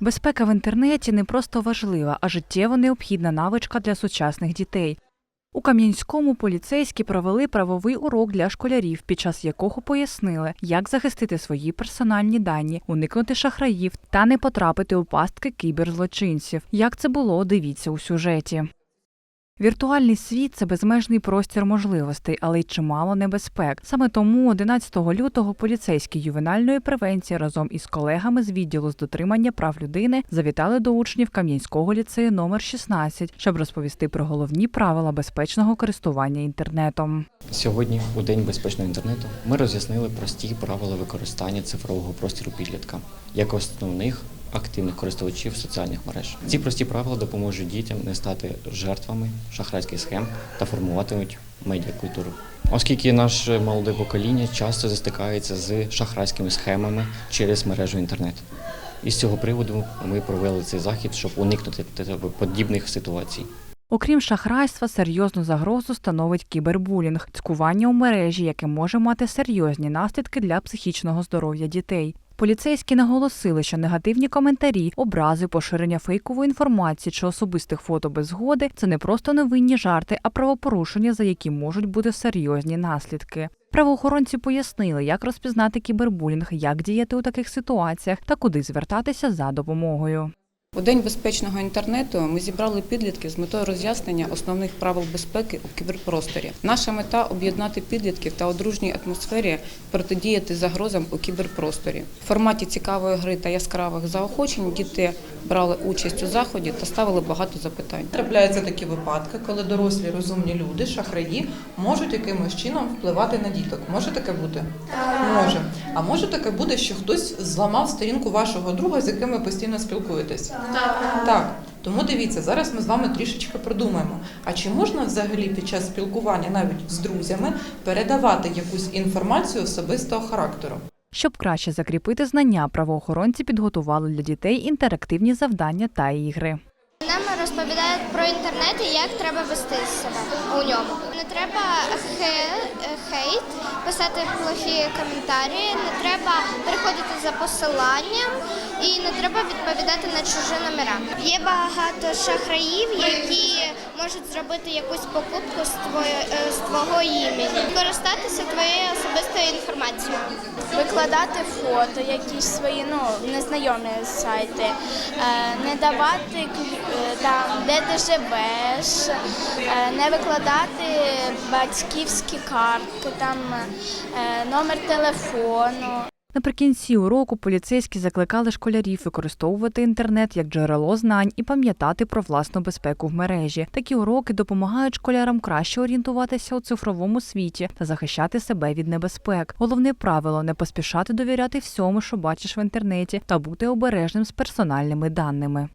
Безпека в інтернеті не просто важлива, а життєво необхідна навичка для сучасних дітей. У Кам'янському поліцейські провели правовий урок для школярів, під час якого пояснили, як захистити свої персональні дані, уникнути шахраїв та не потрапити у пастки кіберзлочинців. Як це було, дивіться у сюжеті. Віртуальний світ це безмежний простір можливостей, але й чимало небезпек. Саме тому 11 лютого поліцейські ювенальної превенції разом із колегами з відділу з дотримання прав людини завітали до учнів Кам'янського ліцею номер 16, щоб розповісти про головні правила безпечного користування інтернетом. Сьогодні, у День безпечного інтернету, ми роз'яснили прості правила використання цифрового простору підлітка як основних активних користувачів соціальних мереж. Ці прості правила допоможуть дітям не стати жертвами шахрайських схем та формуватимуть медіакультуру. Оскільки наше молоде покоління часто застикається з шахрайськими схемами через мережу інтернет. І з цього приводу ми провели цей захід, щоб уникнути подібних ситуацій. Окрім шахрайства, серйозну загрозу становить кібербулінг, цькування у мережі, яке може мати серйозні наслідки для психічного здоров'я дітей. Поліцейські наголосили, що негативні коментарі, образи, поширення фейкової інформації чи особистих фото без згоди це не просто невинні жарти, а правопорушення, за які можуть бути серйозні наслідки. Правоохоронці пояснили, як розпізнати кібербулінг, як діяти у таких ситуаціях та куди звертатися за допомогою. У День безпечного інтернету ми зібрали підлітків з метою роз'яснення основних правил безпеки у кіберпросторі. Наша мета об'єднати підлітків та у дружній атмосфері протидіяти загрозам у кіберпросторі. В форматі цікавої гри та яскравих заохочень діти брали участь у заході та ставили багато запитань. Трапляються такі випадки, коли дорослі розумні люди, шахраї, можуть якимось чином впливати на діток. Може таке бути? Може. А може таке бути, що хтось зламав сторінку вашого друга, з яким ви постійно спілкуєтесь? Так. Тому дивіться, зараз ми з вами трішечки продумаємо. А чи можна взагалі під час спілкування навіть з друзями передавати якусь інформацію особистого характеру? Щоб краще закріпити знання, правоохоронці підготували для дітей інтерактивні завдання та ігри. Нам розповідають про інтернет і як треба вести себе у ньому. Не треба хейт, писати плохі коментарі, не треба переходити за посиланням і не треба відповідати на чужі номера. Є багато шахраїв, які можуть зробити якусь покупку з е, твого імені, користатися твоєю особистою інформацією. Викладати фото, якісь свої ну незнайомі сайти, е, не давати е, там, де ти живеш, е, не викладати батьківські картки, там номер телефону. Наприкінці уроку поліцейські закликали школярів використовувати інтернет як джерело знань і пам'ятати про власну безпеку в мережі. Такі уроки допомагають школярам краще орієнтуватися у цифровому світі та захищати себе від небезпек. Головне правило не поспішати довіряти всьому, що бачиш в інтернеті, та бути обережним з персональними даними.